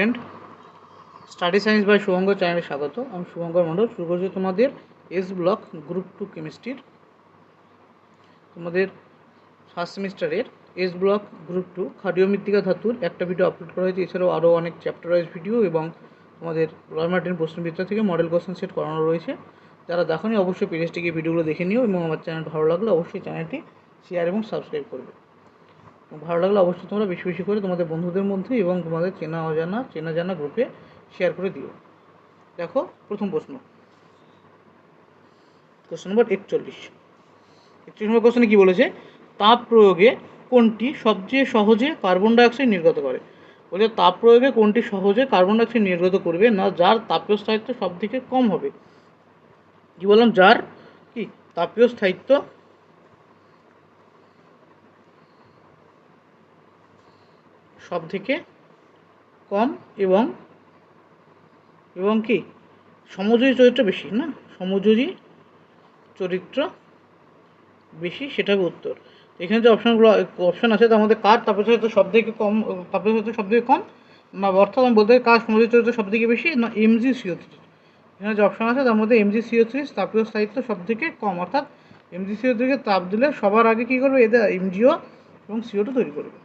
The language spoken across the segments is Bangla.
Friend study science by Shubhanga চ্যানেলে স্বাগত। আমি শুভঙ্কর মণ্ডল। শুরু করছি তোমাদের এস ব্লক গ্রুপ টু কেমিস্ট্রির তোমাদের ফার্স্ট সেমিস্টারের এস ব্লক গ্রুপ টু মৃত্তিকা ধাতুর একটা ভিডিও আপলোড করা হয়েছে। এছাড়াও আরও অনেক চ্যাপ্টার ওয়াইজ ভিডিও এবং তোমাদের রয়্যাল মার্টিন প্রশ্নবিদ্যা থেকে মডেল কোশ্চেন সেট করানো রয়েছে। যারা দেখোনি, অবশ্যই পেজটি গিয়ে ভিডিওগুলো দেখে নিও এবং আমার চ্যানেল ভালো লাগলে অবশ্যই চ্যানেলটি শেয়ার এবং সাবস্ক্রাইব করবে। ভালো লাগলে অবশ্যই তোমরা বেশি বেশি করে তোমাদের বন্ধুদের মধ্যে এবং তোমাদের চেনা অজানা, চেনা জানা গ্রুপে শেয়ার করে দিও। দেখো, প্রথম প্রশ্ন। কোশ্চেন নম্বর একচল্লিশ। একচল্লিশ নম্বর কোশ্চেনে কী বলেছে? তাপ প্রয়োগে কোনটি সবচেয়ে সহজে কার্বন ডাইঅক্সাইড নির্গত করে? বলে তাপ প্রয়োগে কোনটি সহজে কার্বন ডাইঅক্সাইড নির্গত করবে না যার তাপীয় স্থায়িত্ব সব থেকে কম হবে? কী বললাম? যার কি? তাপীয় স্থায়িত্ব সব থেকে কম এবং এবং কি? সমযোজী চরিত্র বেশি, না? সমযোজী চরিত্র বেশি সেটা হবে উত্তর। এখানে যে অপশানগুলো অপশান আছে, তার মধ্যে কার তাপীয় চরিত্র সব থেকে কম তাপীয় চরিত্র সব থেকে কম? না, অর্থাৎ আমি বলতে কার সমযোজী চরিত্র সব থেকে বেশি, না এমজি সিও থ্রি এখানে যে অপশান আছে, তার মধ্যে এমজি সিও থ্রি তাপীয় স্থায়িত্ব সব থেকে কম। অর্থাৎ এমজি সিও থ্রিকে তাপ দিলে সবার আগে কী করবে? এদের এমজিও এবং সিও টু তৈরি করবে।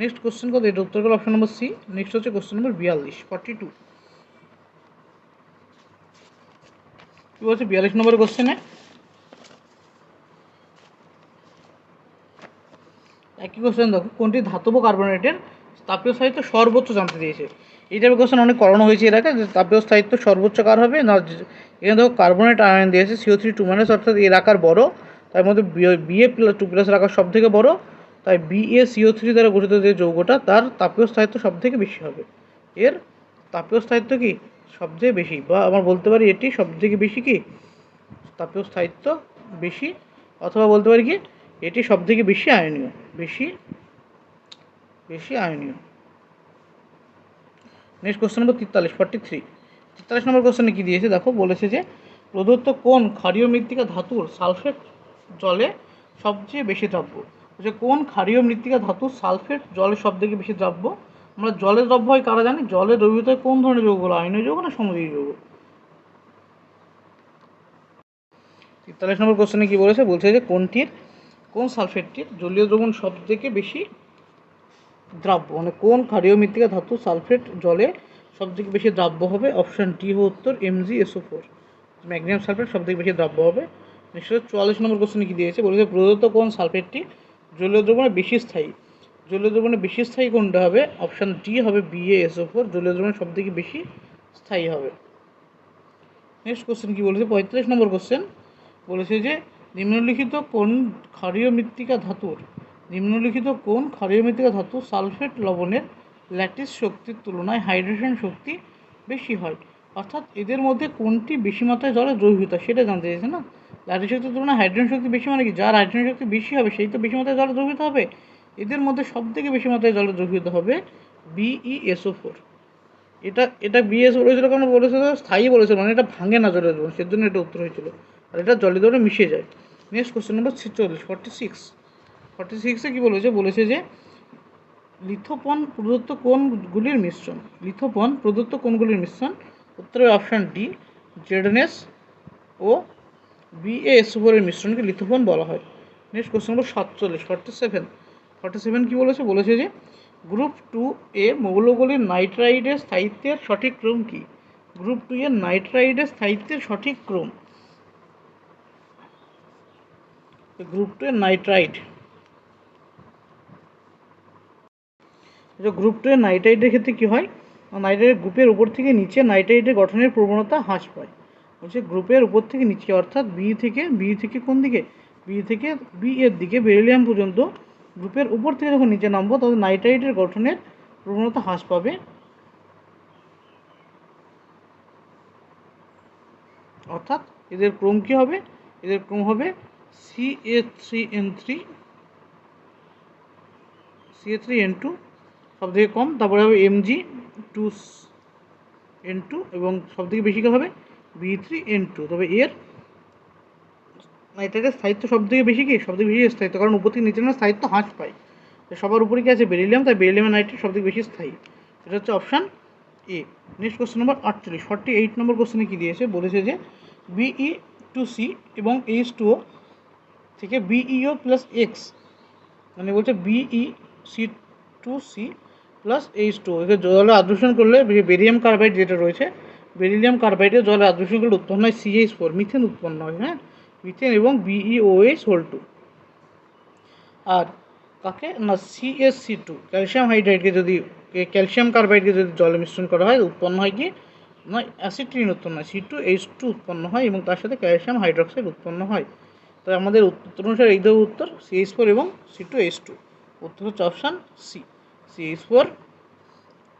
নেক্সট কোশ্চেন কত? এটা উত্তর করো অপশন নম্বর সি নেক্সট হচ্ছে কোশ্চেন নম্বর বিয়াল্লিশ ফর্টি টু কী বলছে? বিয়াল্লিশ নম্বরের কোশ্চেনে একই কোশ্চেন দেখো, কোনটি ধাতব কার্বনেটের তাপীয় স্থায়িত্ব সর্বোচ্চ জানতে দিয়েছে? এই টাইপের কোশ্চেন অনেক করানো হয়েছে এর আগে, যে তাপীয় স্থায়িত্ব সর্বোচ্চ কার হবে? না এখানে দেখো কার্বনেট আয়ন দিয়েছে সিও থ্রি টু মাইনাস অর্থাৎ এর আকার বড়, তার মধ্যে বিএ প্লাস টু প্লাসের আকার সব থেকে বড়। তাই বিএ সিও থ্রি দ্বারা গঠিত যে যৌগটা, তার তাপীয় স্থায়িত্ব সব থেকে বেশি হবে। এর তাপীয় স্থায়িত্ব কি? সবচেয়ে বেশি। বা আমার বলতে পারি এটি সব থেকে বেশি কি? তাপীয় স্থায়িত্ব বেশি, অথবা বলতে পারি কি? এটি সব থেকে বেশি আয়নীয়। বেশি বেশি আয়নীয়। নেক্সট কোশ্চেন নম্বর তেতাল্লিশ ফর্টি থ্রি তেতাল্লিশ নম্বর কোশ্চেনে কী দিয়েছে? দেখো, বলেছে যে প্রদত্ত কোন ক্ষারীয় মৃত্তিকা ধাতুর সালফেট জলে সবচেয়ে বেশি দ্রাব্য। যে কোন ক্ষারীয় মৃত্তিকা ধাতু সালফেট জলে সব থেকে বেশি দ্রাব্য? আমরা জলে দ্রব্য হয় কারা জানি? জলে দ্রবীভূত কোন ধরনের যৌগগুলো আয়নীয় যৌগ না সমযোজী যৌগ? তেতাল্লিশ নম্বর কোশ্চেনে কী বলেছে? বলছে যে কোনটির, কোন সালফেটটির জলীয় দ্রবণ সব থেকে বেশি দ্রাব্য? মানে কোন ক্ষারীয় মৃত্তিকা ধাতু সালফেট জলে সব থেকে বেশি দ্রাব্য হবে? অপশান ডি হবে উত্তর MG SO four magnesium sulphate সব থেকে বেশি দ্রাব্য হবে। নিশ্চয় চুয়াল্লিশ নম্বর কোশ্চেনে কী দিয়েছে? বলেছে প্রদত্ত কোন সালফেটটি জলীয় দ্রবণে বেশি স্থায়ী। জলীয় দ্রবণে বেশি স্থায়ী কোনটা হবে? অপশান ডি হবে বিএ এসও ফোর জলীয় দ্রবণে সব থেকে বেশি স্থায়ী হবে। নেক্সট কোশ্চেন কী বলেছে? পঁয়তাল্লিশ নম্বর কোশ্চেন বলেছে যে, নিম্নলিখিত কোন ক্ষারীয় মৃত্তিকা ধাতুর, নিম্নলিখিত কোন ক্ষারীয় মৃত্তিকা ধাতু সালফেট লবণের ল্যাটিস শক্তির তুলনায় হাইড্রেশন শক্তি বেশি হয়? অর্থাৎ এদের মধ্যে কোনটি বেশি মাত্রায় জলে দ্রবীভূত? সেটা জানতে চাইছে না? ল্যাটিস শক্তির তুলনায় হাইড্রোজেন শক্তি বেশি মানে কি? যার হাইড্রোজেন শক্তি বেশি হবে, সেই তো বেশি মাত্রায় জলে দ্রবীভূত হবে। এদের মধ্যে সব থেকে বেশি মাত্রায় জলে দ্রবীভূত হবে বিইএসও ফোর এটা এটা বিএস বলেছিল কেন? বলেছিল স্থায়ী বলেছিল মানে এটা ভাঙে না জলের দ্রবণ সেজন্য এটা উত্তর হয়েছিল। আর এটা জলের দ্রবণে মিশে যায়। নেক্সট কোশ্চেন নম্বর ছেচল্লিশ ফর্টি সিক্স ফর্টি সিক্সে কী বলেছে? বলেছে যে লিথোপন প্রদত্ত কোনগুলির মিশ্রণ, লিথোপন প্রদত্ত কোনগুলির মিশ্রণ উত্তরের অপশান ডি জেডনেস ও বিএস উপরের মিশ্রণকে লিথোপন বলা হয়। নেক্সট কোশ্চেন নম্বর সাতচল্লিশ ফর্টি সেভেন ফর্টি সেভেন কী বলেছে? বলেছে যে গ্রুপ টু এ মৌলগুলির নাইট্রাইডের স্থায়িত্বের সঠিক ক্রম কী? গ্রুপ টু এর নাইট্রাইডের স্থায়িত্বের সঠিক ক্রম। গ্রুপ টু এর নাইট্রাইড গ্রুপ টু এর নাইট্রাইডের ক্ষেত্রে কী হয়? নাইট্রাইডের গ্রুপের উপর থেকে নিচে নাইট্রাইডের গঠনের প্রবণতা হ্রাস পায়। বলছে গ্রুপের উপর থেকে নিচে, অর্থাৎ বি থেকে বি থেকে কোন দিকে? বি থেকে বি এর দিকে, বেরিলিয়াম পর্যন্ত গ্রুপের উপর থেকে যখন নিচে নামবো, তখন নাইট্রাইডের গঠনের প্রবণতা হ্রাস পাবে। অর্থাৎ এদের ক্রম কী হবে? এদের ক্রম হবে C A three N three C A three N two সব থেকে কম। তারপরে হবে এমজি টু এন টু এবং সব থেকে বেশি হবে? বি থ্রি এন টু তবে এর নাইট্রাইটের স্থায়িত্ব সব থেকে বেশি কি? সব থেকে বেশি স্থায়িত্ব, কারণ উপর থেকে নিচে না স্থায়িত্ব হ্রাস পায়। সবার উপরে কি আছে? বেরিলিয়াম তাই বেরিলিয়ামের নাইট্রেট সব থেকে বেশি স্থায়ী। এটা হচ্ছে option A next question number আটচল্লিশ। ফর্টি এইট নম্বর কোশ্চেনে কী দিয়েছে? বলেছে যে বিই টু সি এবং এইচ টু ও থেকে বিইও প্লাস এক্স মানে বলছে BE C two C plus H two O একে জলে আদ্রসন করলে বেরিয়াম কার্বাইড যেটা রয়েছে বেরিলিয়াম কার্বাইডে জলে আদ্রসন করলে উৎপন্ন হয় সিএইচ ফোর মিথেন উৎপন্ন হয় হ্যাঁ? মিথেন এবং বিইওএইচ হোল টু আর কাকে? না সিএসসি টু ক্যালসিয়াম হাইড্রাইডকে যদি ক্যালসিয়াম কার্বাইডকে যদি জলে মিশ্রণ করা হয়, উৎপন্ন হয় কি? না, অ্যাসিট্রিন উৎপন্ন হয় সি টু এইচ টু উৎপন্ন হয় এবং তার সাথে ক্যালসিয়াম হাইড্রোক্সাইড উৎপন্ন হয়। তাই আমাদের উত্তর অনুসারে এই দেবো উত্তর সিএইচ ফোর এবং সি টু এইচ টু উত্তর হচ্ছে option C CH four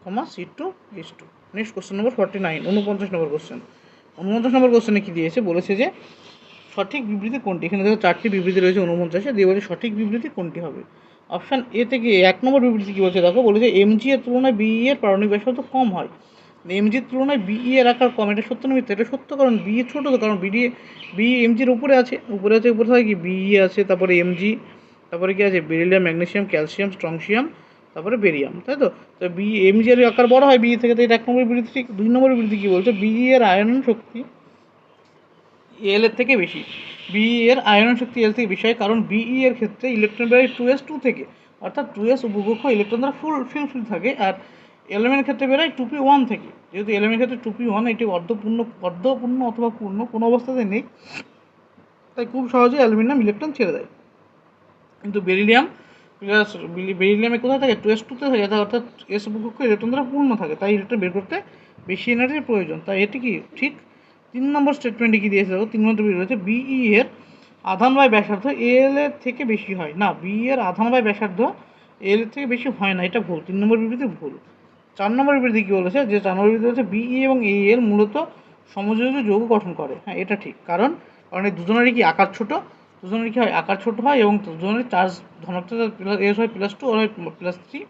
comma C two H two next question number forty nine উনপঞ্চাশ নম্বর কোশ্চেন উনপঞ্চাশ নম্বর কোশ্চেনে কী দিয়েছে? বলেছে যে, সঠিক বিবৃতি কোনটি? এখানে দেখো চারটি বিবৃতি রয়েছে উনপঞ্চাশে দিয়ে বলছে, সঠিক বিবৃতি কোনটি হবে? অপশান এ থেকে এক নম্বর বিবৃতি কী বলছে? দেখো, বলেছে এমজি এর তুলনায় বিই এর পারমাণবিক ব্যাসার্ধ কম হয়। এমজির তুলনায় বিই এর আকার কম। এটা সত্য না মিথ্যা? এটা সত্য কারণ বি এ ছোটো তো কারণ বিডি বি এমজির উপরে আছে। উপরে আছে, উপরে থাকে কি? বিই আছে, তারপরে এমজি তারপরে কি আছে? বেরিলিয়াম ম্যাগনেশিয়াম ক্যালসিয়াম স্ট্রংসিয়াম তারপরে বেরিয়াম তাই তো? তো বি এমজি এর আকার বড় হয়, বি থেকে তো এটা এক নম্বর বিবৃতি ঠিক দুই নম্বর বিবৃতি কী বলছে? বিই এর আয়নন শক্তি এল এর থেকে বেশি। বি এর আয়রন শক্তি এল থেকে বেশি হয়, কারণ বিই এর ক্ষেত্রে ইলেকট্রন বেরোয় টু এস টু থেকে। অর্থাৎ টু এস উপকক্ষ ইলেকট্রন দ্বারা ফুল, ফিল ফিল থাকে, আর এলেমেন্টের ক্ষেত্রে বেরোয় টু পি ওয়ান থেকে। যেহেতু এলেমেন্টের ক্ষেত্রে টু পি ওয়ান, এটি অর্ধপূর্ণ অর্ধপূর্ণ অথবা পূর্ণ কোনো অবস্থাতে নেই, তাই খুব সহজে অ্যালুমিনিয়াম ইলেকট্রন ছেড়ে দেয়। কিন্তু বেরিলিয়াম প্লাস বেরিলিয়ামে কোথায় থাকে? টু এস টুতে থাকে অর্থাৎ এস উপকক্ষ ইলেকট্রন দ্বারা পূর্ণ থাকে। তাই ইলেকট্রন বের করতে বেশি এনার্জির প্রয়োজন। তাই এটি কি? ঠিক তিন নম্বর স্টেটমেন্টে কি দিয়েছে তিন নম্বর রয়েছে বিই এর আধান বাই ব্যাসার্ধ এল এর থেকে বেশি হয়। না বি এর আধান বাই ব্যাসার্ধ এল এর থেকে বেশি হয় না, এটা ভুল। তিন নম্বর বিবৃতি ভুল। চার নম্বর বিবৃতি কী বলেছে? যে চার নম্বর বিবৃতি বলেছে বিই এবং এ এর মূলত সমযোজিত যৌগ গঠন করে। হ্যাঁ এটা ঠিক। কারণ কারণ এই দুজনেরই কি আকার ছোট? দুজনের কি হয়? আকার ছোট হয় এবং দুজনের চার্জ ধনাত্মক প্লাস এস হয় প্লাস টু আর হয় প্লাস থ্রি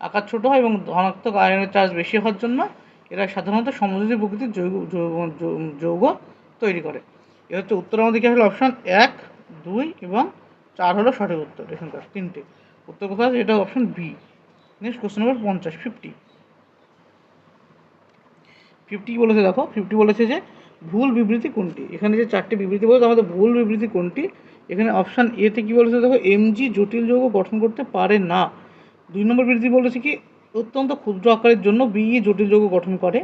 আকার ছোট হয় এবং ধনাত্মক আয়নের চার্জ বেশি হওয়ার জন্য এরা সাধারণত সমযোজী প্রকৃতির যৌগ যৌগ তৈরি করে। এ হচ্ছে উত্তর আমাদের কি আসলে অপশান এক, দুই এবং চার হলো সঠিক উত্তর এখানকার তিনটে। উত্তর কথা আছে, এটা option B next question number পঞ্চাশ ফিফটি ফিফটি বলেছে দেখো? ফিফটি বলেছে যে ভুল বিবৃতি কোনটি? এখানে যে চারটি বিবৃতি বলেছে আমাদের ভুল বিবৃতি কোনটি? এখানে অপশান এতে কী বলেছে? দেখো এমজি জটিল যৌগ গঠন করতে পারে না। দুই নম্বর বিবৃতি বলেছে কি, অত্যন্ত ক্ষুদ্র আকারের জন্য বিই জটিল যৌগ গঠন করে।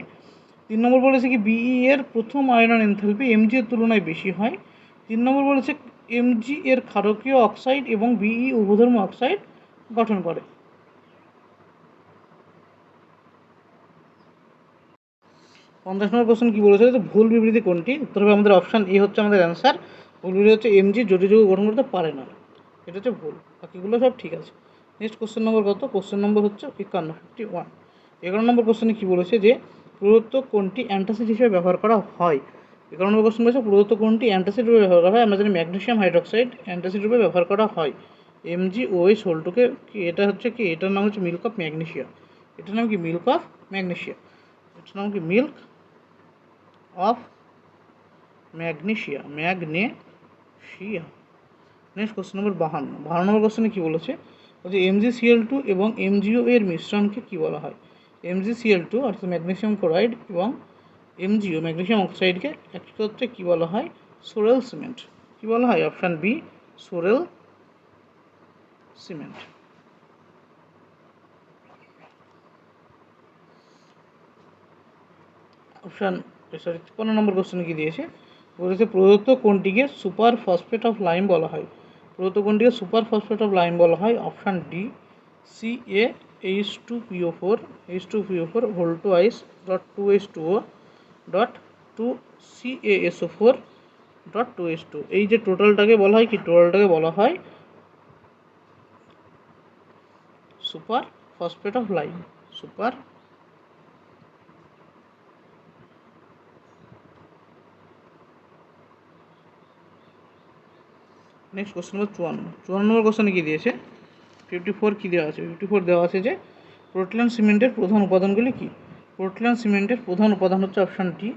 তিন নম্বর বলেছে কি বিই এর প্রথম আয়রন এনথালপি এমজি এর তুলনায় বেশি হয়। তিন নম্বর বলেছে এমজি এর ক্ষারকীয় অক্সাইড এবং বিই উভধর্ম অক্সাইড গঠন করে। পঞ্চাশ নম্বর কোশ্চেন কী বলেছে যে ভুল বিবৃতি কোনটি? উত্তর হবে আমাদের অপশান এ হচ্ছে আমাদের অ্যান্সার ভুল বিবৃতি হচ্ছে এমজি জটিল যৌগ গঠন করতে পারে না। এটা হচ্ছে ভুল। বাকিগুলো সব ঠিক আছে। নেক্সট কোশ্চেন নম্বর কত? কোশ্চেন নম্বর হচ্ছে একান্ন ফিফটি ওয়ান এগারো নম্বর কোশ্চেনে কী বলেছে যে প্রদত্ত কোনটি অ্যান্টাসিড হিসেবে ব্যবহার করা হয়? এগারো নম্বর কোশ্চেন বলেছে প্রদত্ত কোনটি অ্যান্টাসিড রূপে ব্যবহার করা হয়? আমরা জানি ম্যাগনেশিয়াম হাইড্রক্সাইড অ্যান্টাসিড রূপে ব্যবহার করা হয়। এমজি ওই সোলটুকে কি এটা হচ্ছে কি? এটার নাম হচ্ছে মিল্ক অফ ম্যাগনেশিয়া এটার নাম কি? মিল্ক অফ ম্যাগনেশিয়া এটার নাম কি? Milk of magnesia magnesia. Next question number বাহান্ন। বাহান্ন নম্বর কোশ্চেনে কী বলেছে? বলছে এমজি সিএল টু এবং এমজিও এর মিশ্রণকে কী বলা হয়? এমজি সিএল টু অর্থাৎ ম্যাগনেসিয়াম ক্লোরাইড এবং এমজিও ম্যাগনেসিয়াম অক্সাইডকে একত্রে কী বলা হয়? সোরেল সিমেন্ট কী বলা হয়? Option B Sorel cement option sorry তিপ্পান্ন নম্বর কোশ্চেন কি দিয়েছে? বলেছে প্রদত্ত কোনটিকে সুপার ফসফেট অফ লাইম বলা হয়। প্রদত্ত কোনটিকে সুপার ফসফেট অফ লাইম বলা হয়? Option D C A H two PO four H two PO four whole twice dot two H two O dot two C A SO four dot two H two এই যে টোটালটাকে বলা হয়, কি টোটালটাকে বলা হয়? Super phosphate of lime super next question number চুয়ান্ন। চুয়ান্ন নম্বর কোশ্চেনে কী দিয়েছে? ফিফটি ফোর কী দেওয়া আছে? ফিফটি ফোর দেওয়া আছে যে পোর্টল্যান্ড সিমেন্টের প্রধান উপাদানগুলি কী? পোর্টল্যান্ড সিমেন্টের প্রধান উপাদান হচ্ছে অপশান ডি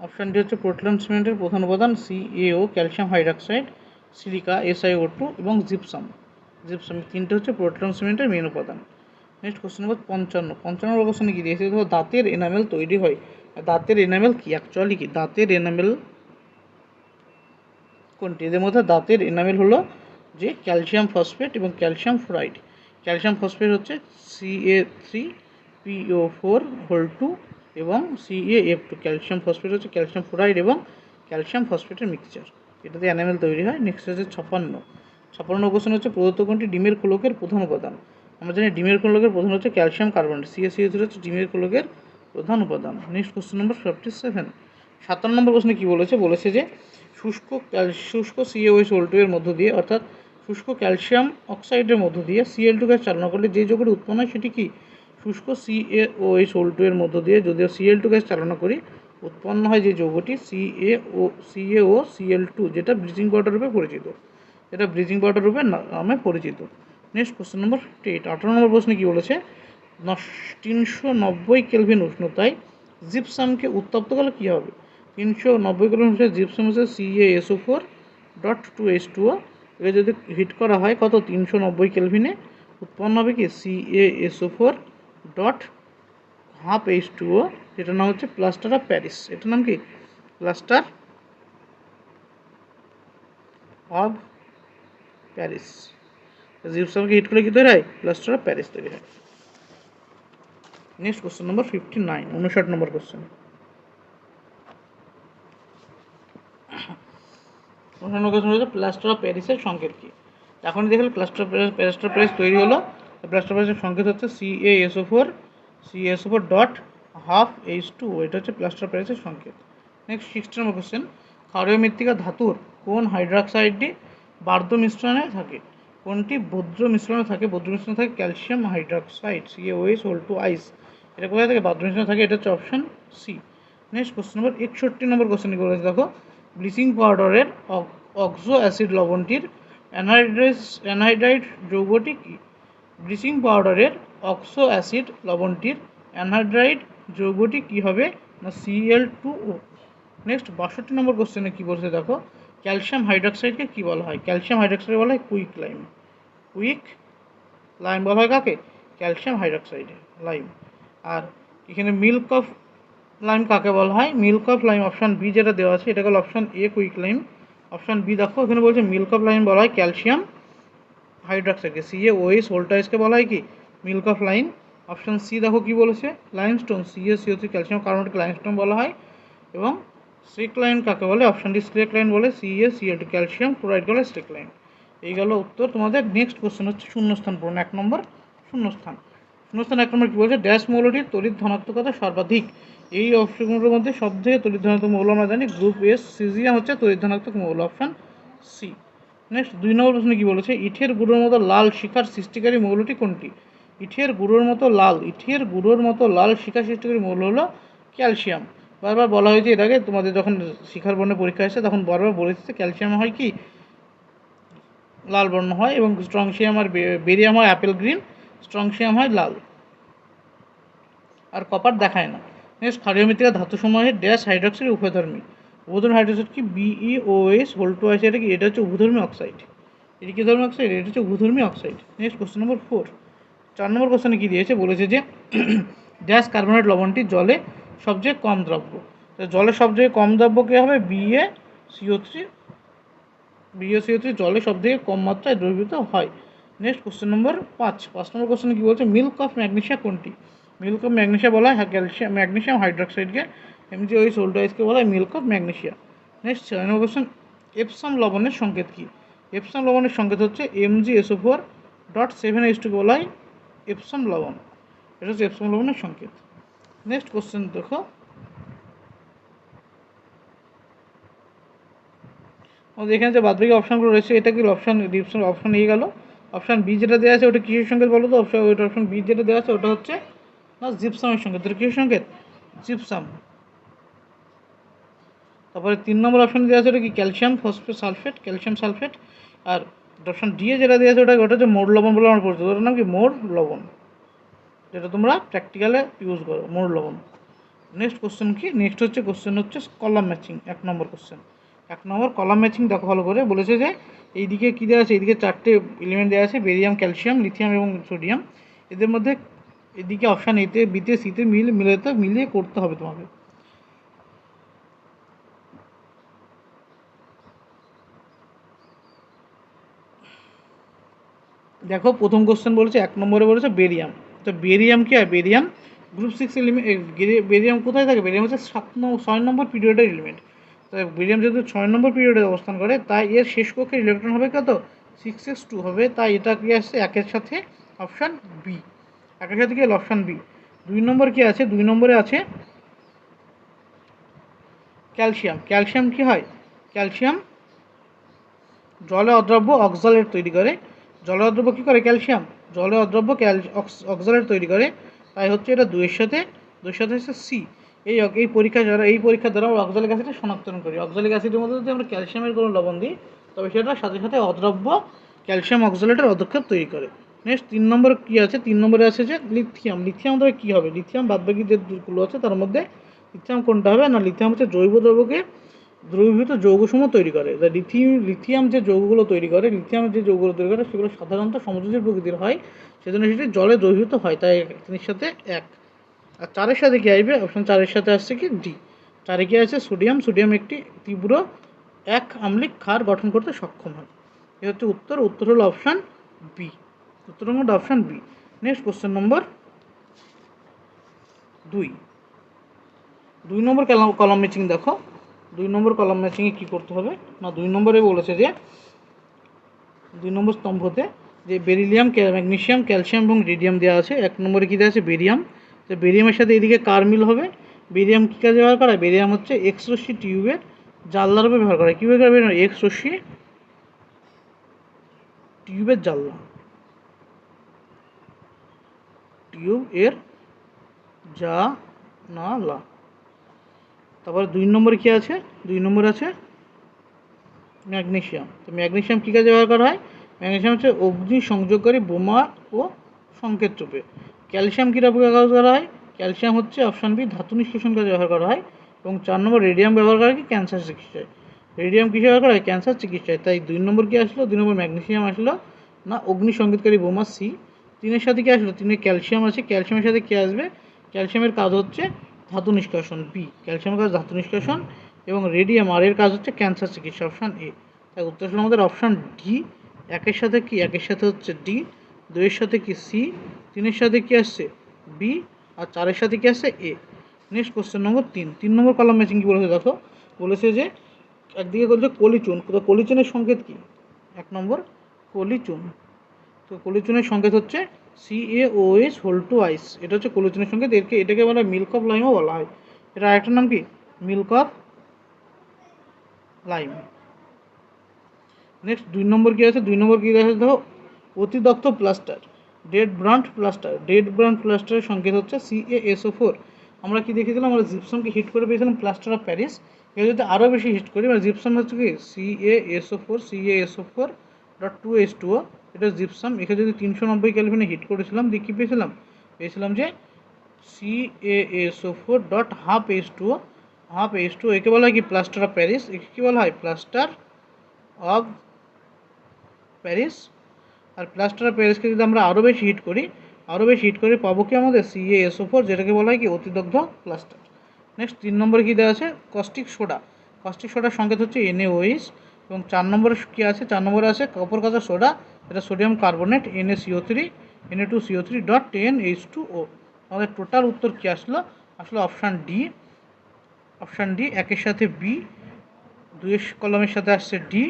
অপশান ডি হচ্ছে পোর্টল্যান্ড সিমেন্টের প্রধান উপাদান C CAO calcium hydroxide silica SIO two এবং জিপসাম জিপসাম তিনটে হচ্ছে পোর্টল্যান্ড সিমেন্টের মেন উপাদান। নেক্সট কোশ্চেন নম্বর পঞ্চান্ন। পঞ্চান্ন নম্বর কি দিয়েছে? দেখো দাঁতের এনামেল তৈরি হয়। দাঁতের এনামেল কি? অ্যাকচুয়ালি কি? দাঁতের এনামেল কোনটি? এদের মধ্যে দাঁতের এনামেল হলো যে ক্যালসিয়াম ফসফেট এবং ক্যালসিয়াম ফ্লোরাইড ক্যালসিয়াম ফসফেট হচ্ছে CA three PO four whole two এবং CA F two calcium phosphate হচ্ছে ক্যালসিয়াম ফ্লোরাইড এবং ক্যালসিয়াম ফসফেটের মিক্সচার এটাতে অ্যানামেল তৈরি হয় নেক্সট হচ্ছে ছাপান্ন। ছাপান্ন কোশ্চেন হচ্ছে প্রদত্ত কোনটি? ডিমের খোলকের প্রধান উপাদান। আমরা জানি ডিমের খোলকের প্রধান হচ্ছে ক্যালসিয়াম কার্বনেট সিএসিও থ্রি হচ্ছে ডিমের খোলকের প্রধান উপাদান। Next question number fifty seven সাতান্ন নম্বর প্রশ্নে কী বলেছে? বলেছে যে শুষ্ক শুষ্ক সিএওএস ওল টু এর মধ্য দিয়ে, অর্থাৎ শুষ্ক ক্যালসিয়াম অক্সাইডের মধ্য দিয়ে সিএল টু গ্যাস চালনা করলে যে যৌগটি উৎপন্ন হয় সেটি কি? শুষ্ক সিএওএস ওল টু এর মধ্য দিয়ে যদিও সিএল টু গ্যাস চালনা করি, উৎপন্ন হয় যে যৌগটি সিএও সিএও সিএল টু যেটা ব্লিচিং পাউডার রূপে পরিচিত। যেটা ব্লিচিং পাউডার রূপে নামে পরিচিত। নেক্সট কোশ্চেন নম্বর এইট আঠারো নম্বর প্রশ্নে কী বলেছে? তিনশো নব্বই কেলভিন উষ্ণতায় জিপসামকে উত্তপ্ত করলে কী হবে? তিনশো নব্বই উষ্ণতায় জিপসাম হচ্ছে CA SO four dot two H two O একে যদি হিট করা হয়, কত? তিনশো নব্বই কেলভিনে উৎপন্ন হবে কি? CA SO four dot half H two O যেটার নাম হচ্ছে প্লাস্টার অফ প্যারিস এটার নাম কি? প্লাস্টার অফ প্যারিস জিপসামকে হিট করলে কি তৈরি হয়? প্লাস্টার অফ প্যারিস তৈরি হয়। Next question number fifty nine উনষাট নম্বর কোশ্চেন নম্বর কোশ্চেন হচ্ছে প্লাস্টার অফ প্যারিসের সংকেত কি? এখনই দেখলে প্লাস্টার অফ প্যারিস তৈরি হলো। প্লাস্টার প্যারিসের সংকেত হচ্ছে C A S O four C S O four dot half H two এটা হচ্ছে প্লাস্টার প্যারিসের সংকেত। নেক্সট সিক্সটি নম্বর কোশ্চেন ক্ষারীয় মৃত্তিকা ধাতুর কোন হাইড্রক্সাইডটি বার্ধ মিশ্রণে থাকে? কোনটি বদ্র মিশ্রণে থাকে? বজ্র মিশ্রণে থাকে calcium hydroxide C A O S whole twice এটা কোথায় থাকে? বাদ্র মিশ্রণে থাকে, এটা হচ্ছে option C next question number একষট্টি নম্বর কোশ্চেন করেছে দেখো। ব্লিচিং পাউডারের অক্সো অ্যাসিড লবণটির অ্যানহাইড্রাইস অ্যানহাইড্রাইড যৌগটি কী ব্লিচিং পাউডারের অক্সো অ্যাসিড লবণটির অ্যানহাইড্রাইড যৌগটি কী হবে? না সিএল টু ও নেক্সট বাষট্টি নম্বর কোশ্চেনে কী বলছে দেখো? ক্যালসিয়াম হাইড্রক্সাইডকে কী বলা হয়? ক্যালসিয়াম হাইড্রক্সাইড বলা হয় কুইক লাইম। কুইক লাইম বলা হয় কাকে? Calcium হাইড্রক্সাইডে, lime. আর এখানে মিল্ক অফ কাকে বলা হয়? Milk of lime option B যেটা দেওয়া আছে এটা হলো option A quick lime option B দেখো, এখানে বলছে মিল্ক অফ লাইম বলা হয় ক্যালসিয়াম হাইড্রক্সাইডকে সি এ ওএস ভোল্টাইজকে বলা হয় কি? Milk of lime option C দেখো কি বলেছে? Limestone C A CO three calcium carbonate limestone বলা হয়। এবং স্ট্রিক লাইন কাকে বলে? অপশান ডি স্ট্রিক লাইন বলে C A C two calcium chloride বলে স্ট্রিক লাইন এই গেল উত্তর। তোমাদের নেক্সট কোশ্চেন হচ্ছে শূন্যস্থান পূরণ, এক নম্বর শূন্যস্থান। শূন্যস্থান এক নম্বর কী বলছে? ড্যাশ মৌলটির তড়িৎ ধনাত্মকতা সর্বাধিক। এই অপশনগুলোর মধ্যে সব থেকে তড়িৎ ধনাত্মক মৌল আমরা জানি গ্রুপ এস সিজিয়াম হচ্ছে তড়িৎ ধনাত্মক মৌল অপশান সি নেক্সট দুই নম্বর প্রশ্নে কী বলেছে? ইটের গুঁড়োর মতো লাল শিখার সৃষ্টিকারী মৌলটি কোনটি? ইটের গুঁড়োর মতো লাল, ইটের গুঁড়োর মতো লাল শিখা সৃষ্টিকারী মৌল হলো ক্যালসিয়াম। বারবার বলা হয়েছে এর আগে, তোমাদের যখন শিখার বর্ণে পরীক্ষা আসছে তখন বারবার বলেছে ক্যালসিয়াম হয় কি? লাল বর্ণ হয় এবং স্ট্রংশিয়াম আর বেরিয়াম হয় অ্যাপেল গ্রিন স্ট্রংশিয়াম হয় লাল। আর কপার দেখায় না। নেক্সট ক্ষারীয় মৃত্তিকা ধাতুসমূহের ড্যাশ হাইড্রক্সাইড উভয়ধর্মী উভধর্মী হাইড্রোক্সাইড কি? B E O S whole two আছে এটা কি এটা হচ্ছে উভধর্মী অক্সাইড এটা কি ধর্মী অক্সাইড এটা হচ্ছে উভধর্মী oxide next question number four চার নম্বর কোশ্চেনে কী দিয়েছে? বলেছে যে, ড্যাশ কার্বনেট লবণটি জলে সবচেয়ে কম দ্রব্য। জলে সবচেয়ে কম দ্রব্য কী হবে? BA CO three BA CO three জলে সবথেকে কম মাত্রায় দ্রবীভূত হয়। নেক্সট কোশ্চেন নম্বর পাঁচ। পাঁচ নম্বর কোশ্চেনে কী বলছে? মিল্ক অফ ম্যাগনেশিয়া কোনটি? মিল্ক অফ ম্যাগনেশিয়া বলা হয়, ক্যালসিয়াম, ম্যাগনেশিয়াম হাইড্রক্সাইডকে। এমনি ওই সোল্টাইজকে বলা হয় মিল্ক অফ ম্যাগনেশিয়া। নেক্সট ছয় নম্বর কোশ্চেন এপসাম লবণের সংকেত কী? এপসাম লবণের সংকেত হচ্ছে MG SO four dot seven H টুকে বলা হয় এপসাম লবণ। এটা হচ্ছে এপসাম লবণের সংকেত। নেক্সট কোশ্চেন দেখো। আমাদের এখানে যে বাদবাকি অপশানগুলো রয়েছে, এটা কি অপশান অপশান নিয়ে গেল? অপশান বি যেটা দেওয়া আছে, ওটা কিসের সংকেত বলো তো? অপশান ওইটা অপশান বি যেটা দেওয়া আছে, ওটা হচ্ছে না জিপসামের সংকেত কিসের সংকেত জিপসাম তারপরে তিন নম্বর অপশান দেওয়া আছে ওটা কি? Calcium phosphate sulphate calcium sulphate আর অপশান ডি যেটা দেওয়া আছে ওটা ওটা হচ্ছে মোর লবণ বলে আমার পরিচিত। ওটার নাম কি? মোর লবণ। যেটা তোমরা প্র্যাকটিক্যালে ইউজ করো, মোর লবণ। নেক্সট কোশ্চেন কি? নেক্সট হচ্ছে কোশ্চেন হচ্ছে কলাম ম্যাচিং এক নম্বর কোশ্চেন এক নম্বর কলাম ম্যাচিং দেখো ভালো করে। বলেছে যে এইদিকে কী দেওয়া আছে? এইদিকে চারটে এলিমেন্ট দেওয়া আছে বেরিয়াম ক্যালসিয়াম লিথিয়াম এবং সোডিয়াম এদের মধ্যে এদিকে অপশান এতে বিতে সিতে মিল মিলাতে মিলিয়ে করতে হবে তোমাকে। দেখো, প্রথম কোশ্চেন বলেছে, এক নম্বরে বলেছে বেরিয়াম। তো বেরিয়াম কি হয়? Barium group six element barium কোথায় থাকে? বেরিয়াম হচ্ছে সাত নম্বর ছয় নম্বর পিরিয়ডের এলিমেন্ট তাই বেরিয়াম যেহেতু ছয় নম্বর পিরিয়ডে অবস্থান করে, তাই এর শেষ কক্ষের ইলেকট্রন হবে কত? সিক্স এক্স টু হবে। তাই এটা কি আসছে? একের সাথে অপশান বি একের সাথে কি হলো অপশান বি। দুই নম্বর কি আছে? দুই নম্বরে আছে ক্যালসিয়াম। ক্যালসিয়াম কি হয়? ক্যালসিয়াম জলে অদ্রব্য অক্সালেট তৈরি করে। জলে অদ্রব্য কী করে? ক্যালসিয়াম। জলে অদ্রব্য ক্যাল অক্সালেট তৈরি করে। তাই হচ্ছে এটা দুইয়ের সাথে দুইয়ের সাথে হচ্ছে সি। এই এই পরীক্ষা দ্বারা এই পরীক্ষার দ্বারা আমরা অক্সালিক অ্যাসিডটা শনাক্তকরণ করি। অক্সালিক অ্যাসিডের মধ্যে যদি আমরা ক্যালসিয়ামের কোনো লবণ দিই, তবে সেটা সাথে সাথে অদ্রব্য ক্যালসিয়াম অক্সালেটের অদক্ষেপ তৈরি করে। নেক্সট তিন নম্বর কী আছে? তিন নম্বরে আছে যে লিথিয়াম লিথিয়াম ধরে কী হবে? লিথিয়াম বাদবাকি যে দুগুলো আছে, তার মধ্যে লিথিয়াম কোনটা হবে? না লিথিয়াম হচ্ছে জৈব দ্রব্যকে দ্রবীভূত যৌগসমূহ তৈরি করে। লিথিয়াম লিথিয়াম যে যৌগগুলো তৈরি করে লিথিয়াম যে যৌগগুলো তৈরি করে, সেগুলো সাধারণত সমুদ্রের প্রকৃতির হয়, সেজন্য সেটি জলে দ্রবীভূত হয়। তাই তিনের সাথে এক। আর চারের সাথে কী আসবে? অপশন চারের সাথে আসছে কি? ডি চারে কী আছে? সোডিয়াম সোডিয়াম একটি তীব্র এক আম্লিক ক্ষার গঠন করতে সক্ষম হয়। এ হচ্ছে উত্তর। উত্তর হলো অপশান বি উত্তর number option B next question number দুই। দুই নম্বর কলাম ম্যাচিং দেখো। দুই নম্বর কলম ম্যাচিংয়ে কী করতে হবে? না, দুই নম্বরে বলেছে যে, দুই নম্বর স্তম্ভতে যে বেরিলিয়াম ম্যাগনেশিয়াম ক্যালসিয়াম এবং রেডিয়াম দেওয়া আছে। এক নম্বরে কী দেওয়া আছে? বেরিয়াম তো বেরিয়ামের সাথে এদিকে কার মিল হবে? বেরিয়াম কী কাজে ব্যবহার করা? বেরিয়াম হচ্ছে এক্স রশ্মি টিউবের জানলার উপর ব্যবহার করা। কীভাবে করবে এক্স রশ্মি টিউবের জানলা টিউব এর জানালা তারপরে দুই নম্বরে কী আছে? দুই নম্বর আছে ম্যাগনেশিয়াম। তো ম্যাগনেশিয়াম কী কাজে ব্যবহার করা হয়? ম্যাগনেশিয়াম হচ্ছে অগ্নি সংযোগকারী বোমা ও সংকেত চোপে ক্যালসিয়াম কী ব্যবহার করা হয়? ক্যালসিয়াম হচ্ছে অপশান বি, ধাতু নিষ্কাশন কাজে ব্যবহার করা হয়। এবং চার নম্বর, রেডিয়াম ব্যবহার করা কি? ক্যান্সার চিকিৎসায়। রেডিয়াম কিসে ব্যবহার করা হয়? ক্যান্সার চিকিৎসায়। তাই দুই নম্বর কী আসলো? দুই নম্বর ম্যাগনেশিয়াম আসলো, না অগ্নি সংকেতকারী বোমা সি তিনের সাথে কী আসলো তিনে ক্যালসিয়াম আছে, ক্যালসিয়ামের সাথে কী আসবে? ক্যালসিয়ামের কাজ হচ্ছে ধাতু নিষ্কাশন বি ক্যালসিয়ামের কাজ ধাতু নিষ্কাশন এবং রেডিয়াম আর এর কাজ হচ্ছে ক্যান্সার চিকিৎসা অপশান এ তাই উত্তর হলো আমাদের অপশান ডি একের সাথে কি? একের সাথে হচ্ছে ডি দুইয়ের সাথে কি সি তিনের সাথে কি আসছে বি আর চারের সাথে কি আসছে এ নেক্সট কোশ্চেন নম্বর তিন। তিন নম্বর কলাম ম্যাচিং কী বলেছে দেখো? বলেছে যে একদিকে বলছে কলিচুন, তো কলিচুনের সংকেত কি? এক নম্বর কলিচুন। তো কলিচুনের সংকেত হচ্ছে C A O S whole twice এটা হচ্ছে কলিচুনের সংকেত। এরকে এটাকে বলা হয় মিল্ক অফ লাইমও বলা হয়। এটা আরেকটার নাম কি? মিল্ক অফ লাইম নেক্সট দুই নম্বর কী আছে? দুই নম্বর কী আছে? দেখো অতিদগ্ধ plaster dead burnt plaster dead burnt প্লাস্টারের সংকেত হচ্ছে C A S O four আমরা কি দেখেছিলাম আমরা জিপসামকে হিট করে পেয়েছিলাম প্লাস্টার অফ প্যারিস এর যদি আরও বেশি হিট করি মানে জিপসাম হচ্ছে কি? C A S O four C A S O four dot two S two O এটা জিপসাম। এখানে যদি তিনশো নব্বই ক্যালভিনে হিট করেছিলাম, দিয়ে কী পেয়েছিলাম? পেয়েছিলাম যে C A S O four dot half S two half S two একে বলা হয় কি প্লাস্টার অফ প্যারিস একে কী বলা হয়? প্লাস্টার অফ প্যারিস আর প্লাস্টার অফ প্যারিসকে যদি আমরা আরও বেশি হিট করি আরও বেশি হিট করে পাবো কি আমাদের সিএ এসও ফোর যেটাকে বলা হয় কি অতিদগ্ধ প্লাস্টার নেক্সট তিন নম্বরে কী দেওয়া আছে? কস্টিক সোডা কস্টিক সোডার সংকেত হচ্ছে এনএওইস এবং চার নম্বরে কী আছে? চার নম্বরে আছে কপর কাঁচা সোডা এটা sodium carbonate NA CO three N A two CO three dot ten H two O আমাদের টোটাল উত্তর কী আসলো? আসলে অপশান ডি অপশান ডি একের সাথে বি দুইয়ের কলমের সাথে আসছে ডি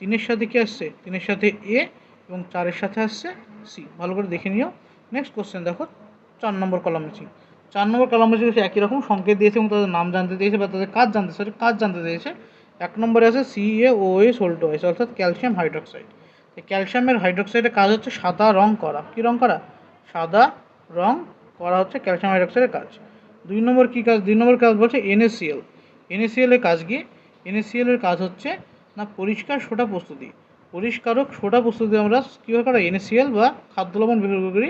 তিনের সাথে কী আসছে? তিনের সাথে এ এবং চারের সাথে আসছে সি ভালো করে দেখে নিও। নেক্সট কোশ্চেন দেখো, চার নম্বর কলাম আছে চার নম্বর কলাম আছে একই রকম সংকেত দিয়েছে এবং তাদের নাম জানতে দিয়েছে বা তাদের কাজ জানতে সরি কাজ জানতে দিয়েছে। এক নম্বরে আছে C A O S whole two S অর্থাৎ ক্যালসিয়াম হাইড্রোক্সাইড ক্যালসিয়ামের হাইড্রোক্সাইডের কাজ হচ্ছে সাদা রং করা। কী রং করা? সাদা রং করা হচ্ছে ক্যালসিয়াম হাইড্রোক্সাইডের কাজ। দুই নম্বর কী কাজ? দুই নম্বর কাজ বলছে এনএসিএল এনএসিএল এর কাজ কি? এনএসিএল এর কাজ হচ্ছে না পরিষ্কার সোডা প্রস্তুতি। পরিষ্কারক সোডা প্রস্তুতি আমরা কীভাবে করা? এনএসিএল বা খাদ্য লবণ ব্যবহার করি।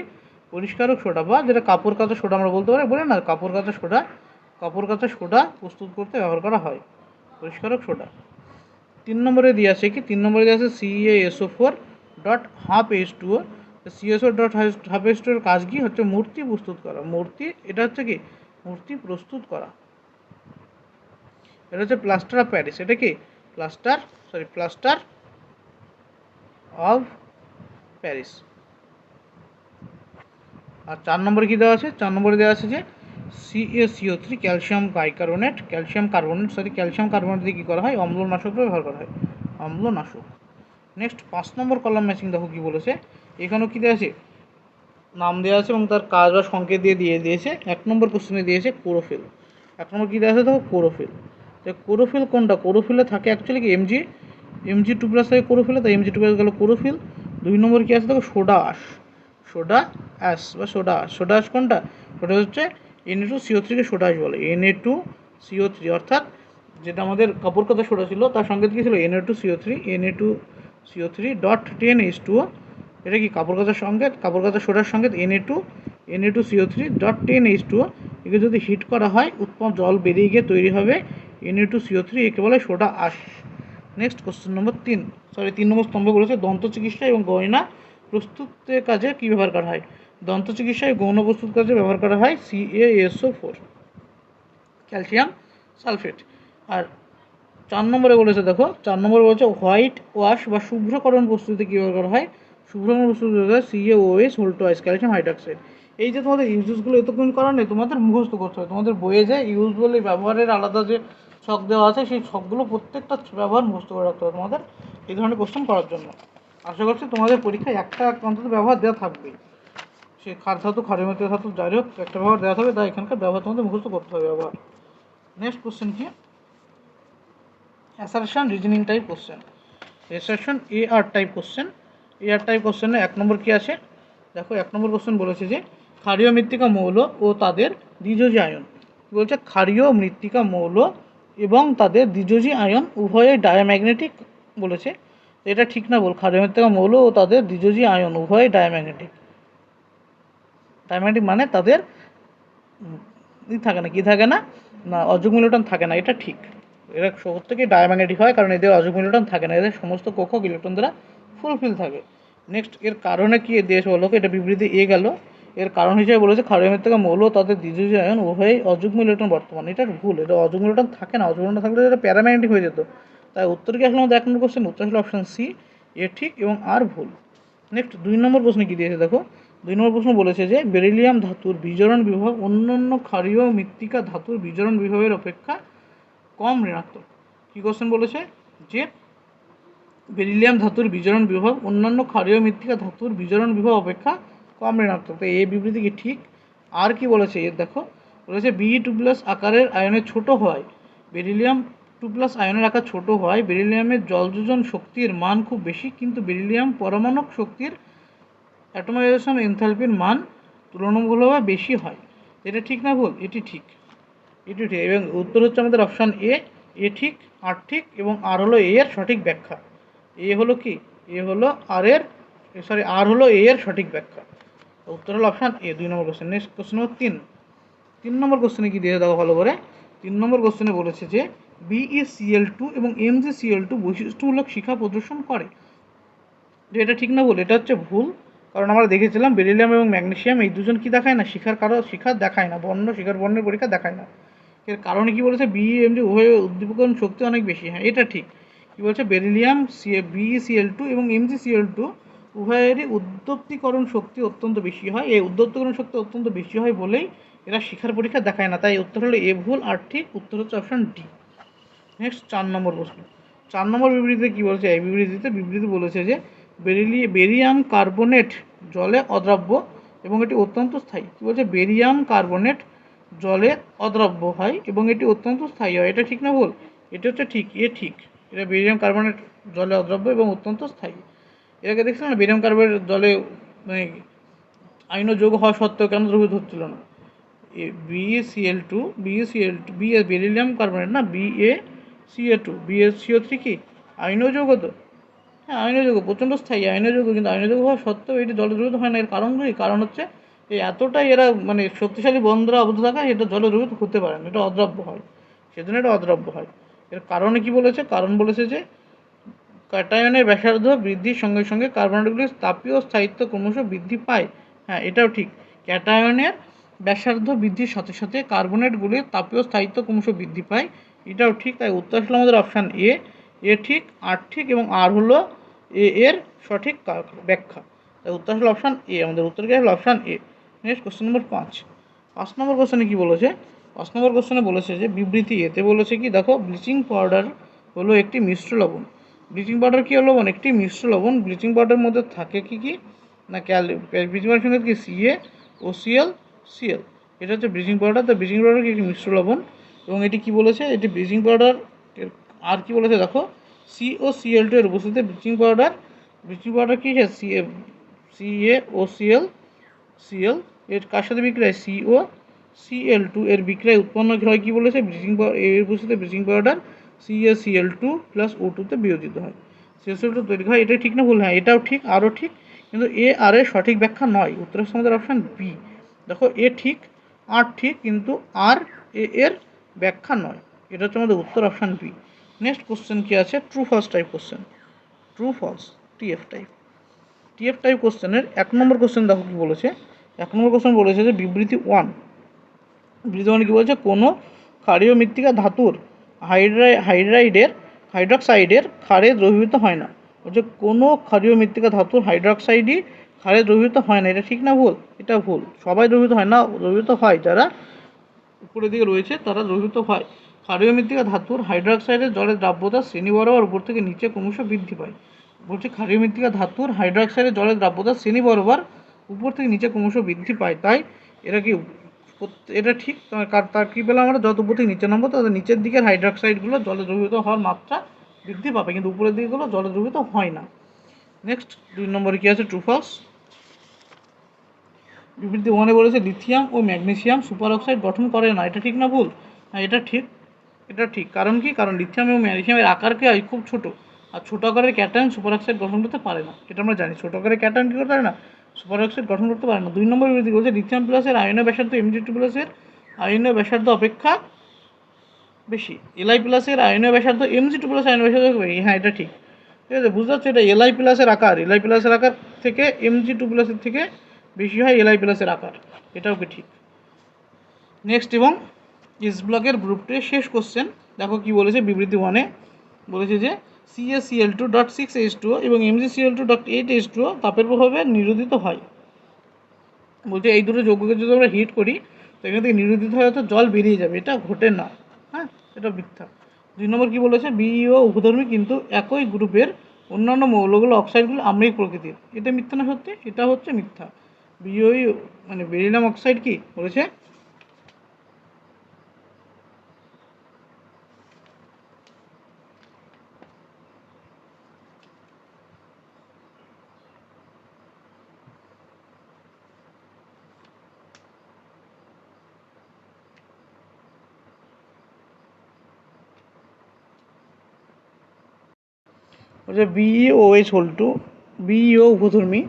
পরিষ্কারক সোডা বা যেটা কাপড় কাচা সোডা আমরা বলতে পারি। বলে না, কাপড় কাঁচা সোডা কাপড় কাচা সোডা প্রস্তুত করতে ব্যবহার করা হয়। পরিষ্কারক সোডা তিন নম্বরে দিয়ে আছে কি? তিন নম্বরে দিয়ে আছে CA SO four dot half H two CSO dot হাফেস্টের কাজ কি? হচ্ছে মূর্তি প্রস্তুত করা। মূর্তি, এটা হচ্ছে কি? মূর্তি প্রস্তুত করা। এটা হচ্ছে প্লাস্টার অফ প্যারিস এটা কি? Plaster sorry plaster of Paris আর চার নম্বরে কী দেওয়া আছে? চার নম্বরে দেওয়া আছে যে CACO three calcium bicarbonate calcium carbonate sorry calcium carbonate দিয়ে কী করা হয়? অম্লনাশক ব্যবহার করা হয়। অম্লনাশক। নেক্সট পাঁচ নম্বর কলাম ম্যাচিং দেখো কী বলেছে? এখানেও কী দেওয়া আছে? নাম দেওয়া আছে এবং তার কাজ বা সংকেত দিয়ে দিয়ে দিয়েছে। এক নম্বর কোশ্চেনে দিয়েছে কোরোফিল এক নম্বর কী দেওয়া আছে দেখো? কোরোফিল তো কোরোফিল কোনটা? কোরোফিলে থাকে অ্যাকচুয়ালি কি? এমজি এমজি টু প্লাস থাকে কোরোফিলে তাই এমজি টু প্লাস গেলো কোরোফিল দুই নম্বর কী আছে দেখো? সোডা আস সোডা অ্যাস বা সোডা সোডা আস কোনটা? ওটা হচ্ছে এন টু সিও থ্রিকে সোডা আস বলে। N A two CO three অর্থাৎ যেটা আমাদের কাপড় কথা সোডা ছিল, তার সঙ্গে কী ছিল? N A two CO three N A two CO three dot ten H two এটা কি কাপড় কাচার সঙ্গে, কাপড় কাচার সোডার সঙ্গে N A two N A two CO three dot ten H two একে যদি হিট করা হয় উৎপন্ন জল বেরিয়ে গিয়ে তৈরি হবে N A two CO three একে বলে soda ash next question number তিন। সরি তিন নম্বর স্তম্ভ বলেছে দন্ত চিকিৎসা এবং গয়না প্রস্তুতের কাজে কী ব্যবহার করা হয়? দন্ত চিকিৎসায় গৌণ প্রস্তুত কাজে ব্যবহার করা হয় সিএএসও ফোর ক্যালসিয়াম সালফেট। আর চার নম্বরে বলেছে, দেখো, চার নম্বরে বলেছে হোয়াইট ওয়াশ বা শুভ্রকরণ প্রস্তুতিতে কী ব্যবহার করা হয় শুভ্রকরণ প্রস্তুতি সিএওএস হোল্টোয়াইস ক্যালসিয়াম হাইড্রক্সাইড। এই যে তোমাদের ইউজেসগুলো এতক্ষণ করা নেই, তোমাদের মুখস্থ করতে হবে। তোমাদের বইয়ে যে ইউজ বলে ব্যবহারের আলাদা যে ছক দেওয়া আছে, সেই ছকগুলো প্রত্যেকটা ব্যবহার মুখস্থ করে রাখতে হবে তোমাদের এই ধরনের কোশ্চেন করার জন্য। আশা করছি তোমাদের পরীক্ষায় একটা অন্তত ব্যবহার দেওয়া থাকবেই। সে ক্ষার ধাতু ক্ষারীয় ধাতু যাই হোক, একটা ব্যবহার দেওয়া হবে তাই এখানকার ব্যবহার তোমাদের মুখস্থ করতে হবে ব্যবহার নেক্সট কোশ্চেন কি assertion reasoning type question assertion A R type question A R type কোশ্চেনে এক নম্বর কি আছে? দেখো, এক নম্বর কোশ্চেন বলেছে যে, ক্ষারীয় মৃত্তিকা মৌল ও তাদের দ্বিজজি আয়ন। বলছে? ক্ষারীয় মৃত্তিকা মৌল এবং তাদের দ্বিজজি আয়ন উভয়ে ডায়াম্যাগনেটিক বলেছে। এটা ঠিক না বল, ক্ষারীয় মৃত্তিকা মৌল ও তাদের দ্বিজজি আয়ন উভয়ে ডায়াম্যাগনেটিক ডায়াম্যাগনেটিক মানে তাদের ই থাকে না, কি থাকে না? না অযুগ্ম ইলেকট্রন থাকে না, এটা ঠিক। এরা প্রত্যেকেই ডায়াম্যাগনেটিক হয়, কারণ এদের অযুগ্ম ইলেকট্রন থাকে না, এদের সমস্ত কক্ষক ইলেকট্রন দ্বারা ফুলফিল থাকে। নেক্সট এর কারণে কি দেশ বলো এটা বিবৃতি এ গেল। এর কারণ হিসেবে বলেছে ক্ষারীয় থেকে মৌল, তাদের দ্বিতীয় আয়ন উভয়ই অযুগ্ম ইলেকট্রন বর্তমান। এটা ভুল, এটা অযুগ্ম ইলেকট্রন থাকে না অযুগ্ম থাকলে এটা প্যারাম্যাগনেটিক হয়ে যেত। তাই উত্তর কি আসলে? আমাদের এক নম্বর কোশ্চেন উত্তর আসলে অপশন সি এ ঠিক এবং আর ভুল। নেক্সট দুই নম্বর প্রশ্নে কী দিয়েছে? দেখো দুই নম্বর প্রশ্ন বলেছে যে, বেরিলিয়াম ধাতুর বিজরণ বিভাগ অন্যান্য ক্ষারীয় মৃত্তিকা ধাতুর বিজরণ বিভাগের অপেক্ষা কম ঋণাত্মক। কী কোশ্চেন বলেছে? যে, বেরিলিয়াম ধাতুর বিজরণ বিভাগ অন্যান্য ক্ষারীয় মৃত্তিকা ধাতুর বিজরণ বিভাগ অপেক্ষা কম ঋণাত্মক। তো এই বিবৃতি কি ঠিক? আর কি বলেছে? এর দেখো, বলেছে বি টু প্লাস আকারের আয়নে ছোট হয়, বেরিলিয়াম টু প্লাস আয়নের আকার ছোট হয়, বেরিলিয়ামের জলযোজন শক্তির মান খুব বেশি, কিন্তু বেরিলিয়াম পরমাণুক শক্তির অ্যাটোমাইজেশন এনথালপির মান তুলনামূলকভাবে বেশি হয়। এটা ঠিক না ভুল? এটি ঠিক। এটি ঠিক। এবং উত্তর হচ্ছে আমাদের অপশান এ এ ঠিক আর ঠিক, এবং আর হলো এ এর সঠিক ব্যাখ্যা। এ হলো কি? এ হলো আর এর সরি আর হলো এ এর সঠিক ব্যাখ্যা। উত্তর হলো অপশান এ দুই নম্বর কোশ্চেন নেক্সট কোশ্চেন নম্বর তিন। তিন নম্বর কোশ্চেনে কি দিয়ে দেখো ভালো করে তিন নম্বর কোশ্চেনে বলেছে যে বিইসিএল টু এবং এম জি এমজিসিএল টু বৈশিষ্ট্যমূলক শিক্ষা প্রদর্শন করে। এটা ঠিক না বল এটা হচ্ছে ভুল। কারণ আমরা দেখেছিলাম বেরিলিয়াম এবং ম্যাগনেসিয়াম এই দুজন কি দেখায় না? শিখার কারও, শিখার দেখায় না, বর্ণ, শিখার বর্ণের পরীক্ষা দেখায় না। এর কারণে কি বলেছে? বি এমজি উভয় উদ্দীপকরণ শক্তি অনেক বেশি। হ্যাঁ এটা ঠিক। কি বলছে? Beryllium C B E C L two এবং M G C L two উভয়েরই উদ্দপ্তিকরণ শক্তি অত্যন্ত বেশি হয়। এই উদ্দপ্তিকরণ শক্তি অত্যন্ত বেশি হয় বলেই এরা শিখার পরীক্ষা দেখায় না। তাই উত্তর হলো এ ভুল, আর ঠিক উত্তর হচ্ছে অপশান ডি নেক্সট চার নম্বর প্রশ্ন। চার নম্বর বিবৃতিতে কী বলেছে? এই বিবৃতিতে বিবৃতি বলেছে যে বেরিলি, বেরিয়াম কার্বনেট জলে অদ্রাব্য এবং এটি অত্যন্ত স্থায়ী। কী বলছে? বেরিয়াম কার্বনেট জলে অদ্রাব্য হয় এবং এটি অত্যন্ত স্থায়ী হয়। এটা ঠিক না ভুল? এটা হচ্ছে ঠিক, এ ঠিক। এটা বেরিয়াম কার্বনেট জলে অদ্রাব্য এবং অত্যন্ত স্থায়ী। এটাকে দেখছিলাম না? বেরিয়াম কার্বনেট জলে মানে আইন যোগ হওয়া সত্ত্বেও কেন দ্রবীভূত হচ্ছিল না? A BACL two BACL two B beryllium carbonate না? B A CA two BSCO three কি? আইনও যোগ তো। হ্যাঁ আইনও যোগ, প্রচণ্ড স্থায়ী আইনও যোগ, কিন্তু আইনও যোগ হওয়া সত্ত্বেও এটি জলে দ্রবীভূত হয় না। এর কারণগুলি কারণ হচ্ছে এই এতটাই এরা মানে শক্তিশালী বন্ধরা আবদ্ধ থাকা এটা জলে দ্রবীভূত হতে পারে না। এটা অদ্রব্য হয়। সেজন্য এটা অদ্রব্য হয়। এর কারণে কি বলেছে? কারণ বলেছে যে ক্যাটায়নের ব্যাসার্ধ বৃদ্ধির সঙ্গে সঙ্গে কার্বনেটগুলির তাপীয় স্থায়িত্ব ক্রমশ বৃদ্ধি পায়। হ্যাঁ এটাও ঠিক। ক্যাটায়নের ব্যাসার্ধ বৃদ্ধির সাথে সাথে কার্বনেটগুলির তাপীয় স্থায়িত্ব ক্রমশ বৃদ্ধি পায়। এটাও ঠিক। তাই উত্তর আসলে আমাদের অপশান এ এ ঠিক আর ঠিক এবং আর হলো এ, এর সঠিক ব্যাখ্যা। তাই উত্তর আসলে অপশান এ আমাদের উত্তর আসলে option A next question number পাঁচ। পাঁচ নম্বর কোশ্চেনে কী বলেছে? পাঁচ নম্বর কোশ্চেনে বলেছে যে, বিবৃতি এতে বলেছে কি, দেখো ব্লিচিং পাউডার হলো একটি মিশ্র লবণ। ব্লিচিং পাউডার কী লবণ একটি মিশ্র লবণ। ব্লিচিং পাউডারের মধ্যে থাকে কি কি? না ক্যাল ব্লিচিং পাউডার সঙ্গে কি? সিএ ও সিএল সিএল এটা হচ্ছে ব্লিচিং পাউডার তো ব্লিচিং পাউডার কি? একটি মিশ্র লবণ। এবং এটি কি বলেছে? এটি ব্লিচিং পাউডার আর কি বলেছে? দেখো সি ও সিএল টু এর উপস্থিতিতে ব্লিচিং পাউডার ব্লিচিং পাউডার কি C A O CL CL এর কার সাথে বিক্রয়? সিও সিএল টু এর বিক্রয় উৎপন্ন হয় কী বলেছে? ব্লিচিং এর উপস্থিতিতে bleaching powder CACL two plus O টুতে বিয়োজিত হয়। সিএসিএল টু তৈরি হয় এটা ঠিক না ভুল? হ্যাঁ এটাও ঠিক, আরও ঠিক, কিন্তু এ আর এর সঠিক ব্যাখ্যা নয়। উত্তরের আমাদের অপশান বি দেখো, এ ঠিক, আর ঠিক, কিন্তু আর এ এর ব্যাখ্যা নয়। এটা হচ্ছে আমাদের উত্তর অপশান বি নেক্সট কোশ্চেন কি আছে? True false type question true false TF type TF type কোশ্চেনের এক নম্বর কোশ্চেন দেখো কি বলেছে? এক নম্বর কোশ্চেন বলেছে যে বিবৃতি ওয়ান বিবৃতি ওয়ান কী বলেছে? কোনো ক্ষারীয় মৃত্তিকা ধাতুর হাইড্রাই হাইড্রাইডের, হাইড্রক্সাইডের ক্ষারে দ্রবীভূত হয় না। বলছে কোনো ক্ষারীয় মৃত্তিকা ধাতুর হাইড্রক্সাইডই ক্ষারে দ্রবীভূত হয় না। এটা ঠিক না ভুল? এটা ভুল। সবাই দ্রবীভূত হয় না, দ্রবীভূত হয়। যারা উপরের দিকে রয়েছে, তারা দ্রবীভূত হয়। ক্ষারীয় মৃত্তিকা ধাতুর হাইড্রক্সাইডের জলের দ্রাব্যতা শ্রেণি বরাবর উপর থেকে নিচে ক্রমশ বৃদ্ধি পায়। বলছে ক্ষারীয় মৃত্তিকা ধাতুর হাইড্রক্সাইডের জলের দ্রাব্যতা শ্রেণি বরাবর উপর থেকে নিচে ক্রমশ বৃদ্ধি পায়। তাই এটা কি এটা ঠিক? তার কী পেলাম আমরা? যত উপর থেকে নিচে নামবো, তত নিচের দিকের হাইড্রক্সাইডগুলো জলে দ্রবীভূত হওয়ার মাত্রা বৃদ্ধি পাবে, কিন্তু উপরের দিকগুলো জলে দ্রবীভূত হয় না। নেক্সট, দুই নম্বরে কী আছে? ট্রু ফলস বিবৃতি ওয়ানে বলেছে, লিথিয়াম ও ম্যাগনেসিয়াম সুপার অক্সাইড গঠন করে না। এটা ঠিক না ভুল? হ্যাঁ এটা ঠিক। এটা ঠিক। কারণ কি? কারণ লিথিয়াম এবং ম্যাগনেসিয়ামের আকার কি হয়? খুব ছোট। আর ছোট আকারের ক্যাটায়ন সুপার অক্সাইড গঠন করতে পারে না। এটা আমরা জানি। ছোট আকারের ক্যাটায়ন কী করতে পারে না? সুপার অক্সাইড গঠন করতে পারে না। দুই নম্বর বিবৃতি বলছে লিথিয়াম প্লাসের আয়নীয় ব্যাসার্ধ এমজি টু প্লাসের আয়নীয় ব্যাসার্ধ অপেক্ষা বেশি। এলআই প্লাসের আয়নীয় ব্যাসার্ধ এমজি টু প্লাস আয়নীয় ব্যাসার্ধ। হ্যাঁ এটা ঠিক। ঠিক আছে? বুঝতে পারছ? এটা এলআই প্লাসের আকার। এলআই প্লাসের আকার থেকে এমজি টু প্লাসের থেকে বেশি হয় এলআই প্লাসের আকার। এটাও কি ঠিক? নেক্সট এবং ইস ব্লকের গ্রুপটির শেষ কোশ্চেন দেখো কি বলেছে বিবৃতি ওয়ানে বলেছে যে CACL two dot six H two এবং MGCL two dot eight H two তাপের প্রভাবে নিরোধিত হয়। বলছে এই দুটো যৌগকে যদি আমরা হিট করি, তো এখান থেকে নিরোধিত হয়ে তো জল বেরিয়ে যাবে। এটা ঘটে না। হ্যাঁ এটা মিথ্যা। দুই নম্বর কি বলেছে? বিইও উপধর্মী কিন্তু একই গ্রুপের অন্যান্য মৌলগুলো অক্সাইডগুলো আম্লিক প্রকৃতির। এটা মিথ্যা না সত্যি? এটা হচ্ছে মিথ্যা। বিওই মানে বেরিলাম অক্সাইড কি? বলেছে বলছে BEO H whole two BEO উপধর্মী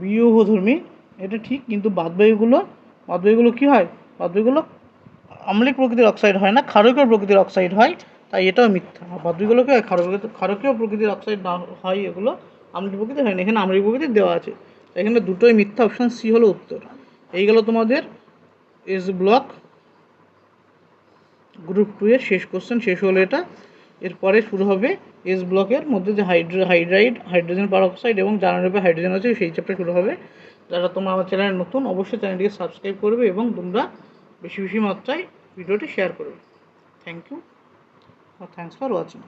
BEO উপধর্মী এটা ঠিক, কিন্তু বাদবাকিগুলো বাদবাকিগুলো কী হয়? বাদবাকিগুলো আম্লিক প্রকৃতির অক্সাইড হয় না, ক্ষারকীয় প্রকৃতির অক্সাইড হয়, তাই এটাও মিথ্যা। আর বাদবাকিগুলো কি হয়? ক্ষারকীয় ক্ষারকীয় প্রকৃতির অক্সাইড না হয়, এগুলো আমলিক প্রকৃতির হয় না, এখানে আমলিক প্রকৃতির দেওয়া আছে। তাই এখানে দুটোই মিথ্যা অপশান সি হলো উত্তর। এই গেল তোমাদের এস ব্লক গ্রুপ টু এর শেষ কোশ্চেন শেষ হলো এটা। এরপরে শুরু হবে এস ব্লকের মধ্যে যে হাইড্রো হাইড্রাইড হাইড্রোজেন পারঅক্সাইড এবং জানানোর হাইড্রোজেন আছে, সেই চ্যাপ্টার শুরু হবে। যারা তোমরা আমার চ্যানেলে নতুন, অবশ্যই চ্যানেলটিকে সাবস্ক্রাইব করবে এবং তোমরা বেশি বেশি মাত্রায় ভিডিওটি শেয়ার করবে। Thank you thanks for watching